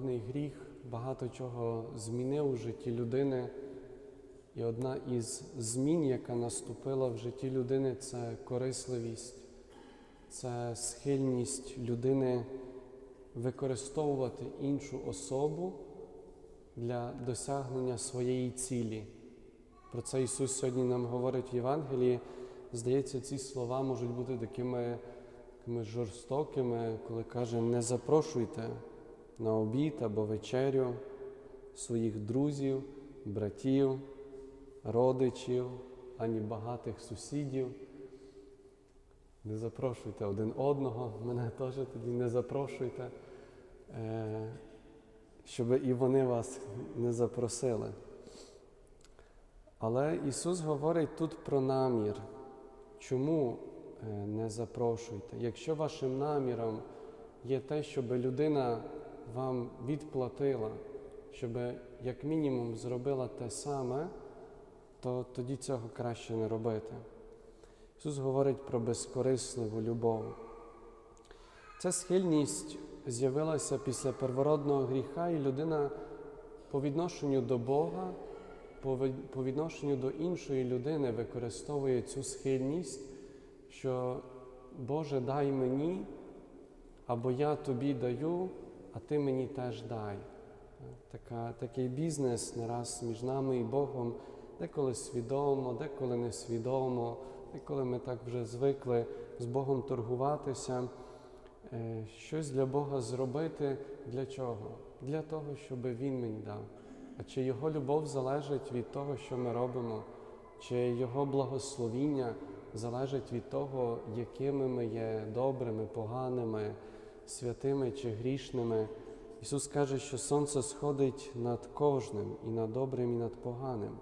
первородний гріх багато чого змінив у житті людини. І одна із змін, яка наступила в житті людини, це корисливість, це схильність людини використовувати іншу особу для досягнення своєї цілі. Про це Ісус сьогодні нам говорить в Євангелії. Здається, ці слова можуть бути такими, такими жорстокими, коли каже, не запрошуйте на обід або вечерю своїх друзів, братів, родичів, ані багатих сусідів. Не запрошуйте один одного, мене теж тоді не запрошуйте, е, щоб і вони вас не запросили. Але Ісус говорить тут про намір. Чому е, не запрошуйте? Якщо вашим наміром є те, щоб людина вам відплатила, щоб як мінімум зробила те саме, то тоді цього краще не робити. Ісус говорить про безкорисливу любов. Ця схильність з'явилася після первородного гріха, і людина по відношенню до Бога, по відношенню до іншої людини використовує цю схильність, що Боже, дай мені, або я тобі даю, а ти мені теж дай. Така, такий бізнес не раз між нами і Богом, деколи свідомо, деколи несвідомо, деколи ми так вже звикли з Богом торгуватися. Е, Щось для Бога зробити для чого? Для того, щоб Він мені дав. А чи Його любов залежить від того, що ми робимо, чи Його благословіння залежить від того, якими ми є добрими, поганими, святими чи грішними. Ісус каже, що сонце сходить над кожним і над добрим, і над поганим.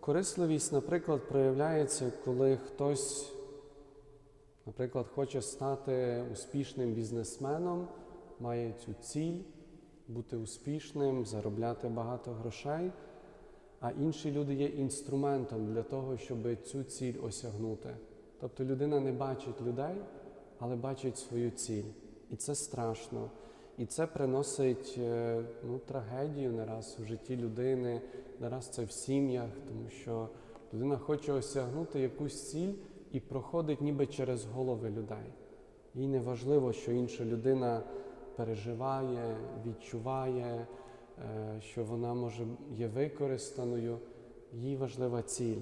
Корисливість, наприклад, проявляється, коли хтось, наприклад, хоче стати успішним бізнесменом, має цю ціль бути успішним, заробляти багато грошей, а інші люди є інструментом для того, щоб цю ціль осягнути. Тобто людина не бачить людей, але бачить свою ціль. І це страшно. І це приносить е, ну, трагедію не раз в житті людини, не раз це в сім'ях, тому що людина хоче осягнути якусь ціль і проходить ніби через голови людей. Їй не важливо, що інша людина переживає, відчуває, е, що вона може є використаною. Їй важлива ціль.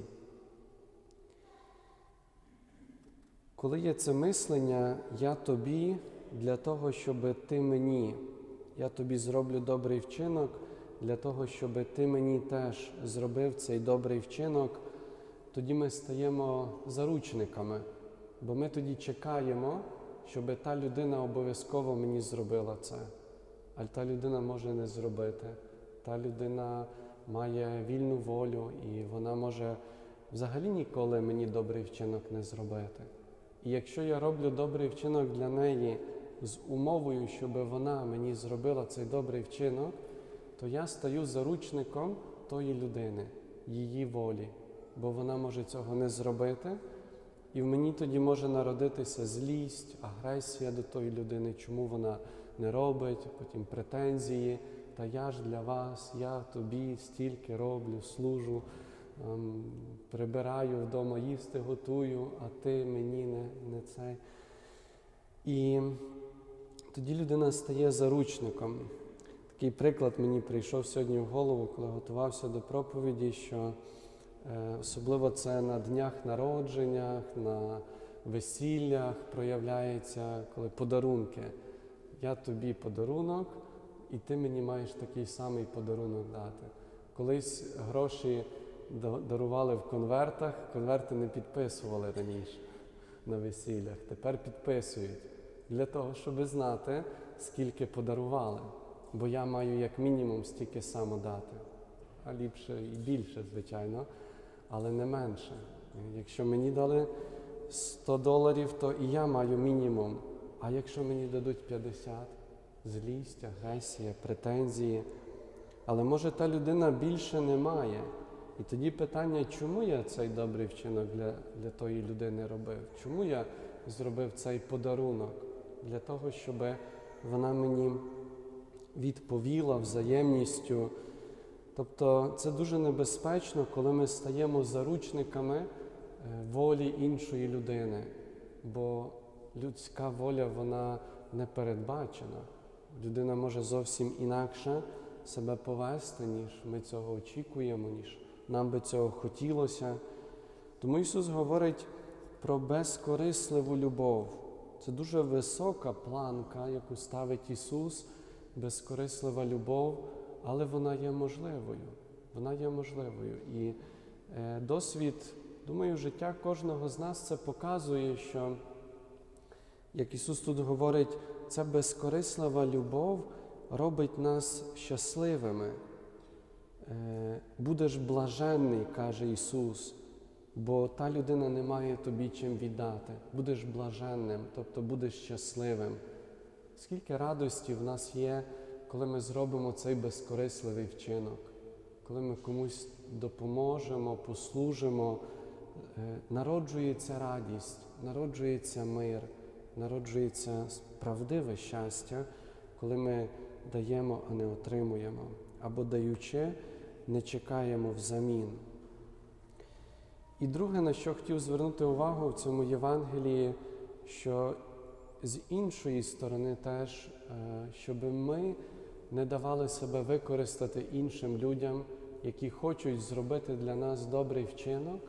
Коли є це мислення, я тобі для того, щоб ти мені, я тобі зроблю добрий вчинок, для того, щоб ти мені теж зробив цей добрий вчинок, тоді ми стаємо заручниками, бо ми тоді чекаємо, щоб та людина обов'язково мені зробила це. А та людина може не зробити. Та людина має вільну волю, і вона може взагалі ніколи мені добрий вчинок не зробити. І якщо я роблю добрий вчинок для неї з умовою, щоб вона мені зробила цей добрий вчинок, то я стаю заручником тої людини, її волі, бо вона може цього не зробити. І в мені тоді може народитися злість, агресія до тої людини, чому вона не робить, потім претензії. Та я ж для вас, я тобі стільки роблю, служу, прибираю вдома, їсти готую, а ти мені не, не цей. І тоді людина стає заручником. Такий приклад мені прийшов сьогодні в голову, коли готувався до проповіді, що е, особливо це на днях народженнях, на весіллях проявляється, коли подарунки. Я тобі подарунок, і ти мені маєш такий самий подарунок дати. Колись гроші дарували в конвертах, конверти не підписували раніше на весіллях. Тепер підписують для того, щоб знати, скільки подарували. Бо я маю як мінімум стільки само дати. А ліпше і більше, звичайно, але не менше. Якщо мені дали 100 доларів, то і я маю мінімум. А якщо мені дадуть 50, злість, агресія, претензії. Але може та людина більше не має. І тоді питання, чому я цей добрий вчинок для, для тої людини робив? Чому я зробив цей подарунок? Для того, щоб вона мені відповіла взаємністю. Тобто це дуже небезпечно, коли ми стаємо заручниками е, волі іншої людини, бо людська воля вона не передбачена. Людина може зовсім інакше себе повести, ніж ми цього очікуємо, ніж нам би цього хотілося. Тому Ісус говорить про безкорисливу любов. Це дуже висока планка, яку ставить Ісус, безкорислива любов, але вона є можливою. Вона є можливою. І е, досвід, думаю, життя кожного з нас це показує, що, як Ісус тут говорить, ця безкорислива любов робить нас щасливими. Е, будеш блаженний, каже Ісус, бо та людина не має тобі чим віддати. Будеш блаженним, тобто будеш щасливим. Скільки радості в нас є, коли ми зробимо цей безкорисливий вчинок, коли ми комусь допоможемо, послужимо, е, народжується радість, народжується мир, народжується правдиве щастя, коли ми даємо, а не отримуємо, або даючи, не чекаємо взамін. І друге, на що хотів звернути увагу в цьому Євангелії, що з іншої сторони теж, е, щоб ми не давали себе використати іншим людям, які хочуть зробити для нас добрий вчинок,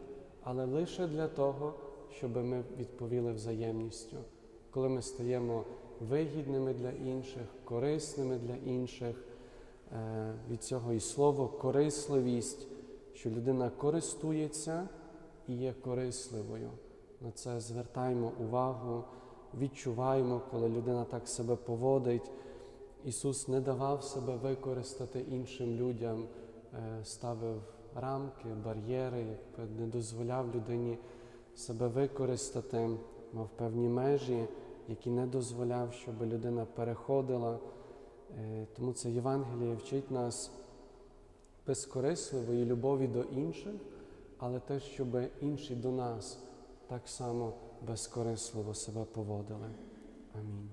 але лише для того, щоб ми відповіли взаємністю, коли ми стаємо вигідними для інших, корисними для інших. Е, Від цього і слово корисливість, що людина користується і є корисливою. На це звертаємо увагу, відчуваємо, коли людина так себе поводить. Ісус не давав себе використати іншим людям, е, ставив рамки, бар'єри, не дозволяв людині себе використати, мав певні межі, які не дозволяв, щоб людина переходила. Е, Тому це Євангеліє вчить нас безкорисливої любові до інших, але те, щоб інші до нас так само безкорисливо себе поводили. Амінь.